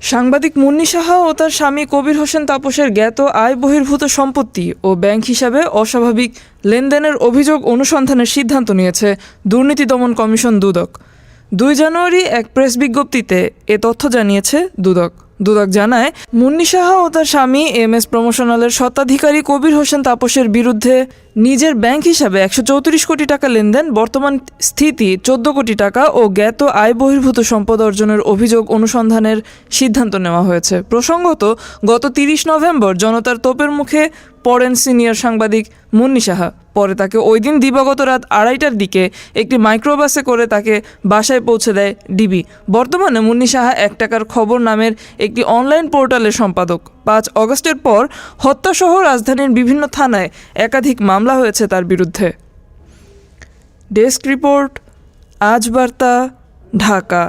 সাংবাদিক মুন্নি সাহা ও তার স্বামী কবির হোসেন তাপসের জ্ঞাত আয় বহির্ভূত সম্পত্তি ও ব্যাংক হিসাবে অস্বাভাবিক লেনদেনের অভিযোগ অনুসন্ধানের সিদ্ধান্ত নিয়েছে দুর্নীতি দমন কমিশন দুদক। দুই জানুয়ারি এক প্রেস বিজ্ঞপ্তিতে এ তথ্য জানিয়েছে দুদক। দুদক জানায়, মুন্নি সাহা ও তার স্বামী এম এস প্রমোশনালের স্বত্বাধিকারী কবির হোসেন তাপসের বিরুদ্ধে নিজের ব্যাংক হিসাবে একশো চৌত্রিশ কোটি টাকা লেনদেন, বর্তমান স্থিতি চোদ্দ কোটি টাকা ও জ্ঞাত আয় বহির্ভূত সম্পদ অর্জনের অভিযোগ অনুসন্ধানের সিদ্ধান্ত নেওয়া হয়েছে। প্রসঙ্গত, গত তিরিশ নভেম্বর জনতার তোপের মুখে পড়েন সিনিয়র সাংবাদিক মুন্নি সাহা। পরে তাকে ওই দিন দিবাগত রাত আড়াইটার দিকে একটি মাইক্রোবাসে করে তাকে বাসায় পৌঁছে দেয় ডিবি। বর্তমানে মুন্নি সাহা এক টাকার খবর নামের একটি অনলাইন পোর্টালের সম্পাদক। পাঁচ অগস্টের পর হত্যাসহ রাজধানীর বিভিন্ন থানায় একাধিক মামলা হয়েছে তার বিরুদ্ধে। ডেস্ক রিপোর্ট আজ বার্তা ঢাকা।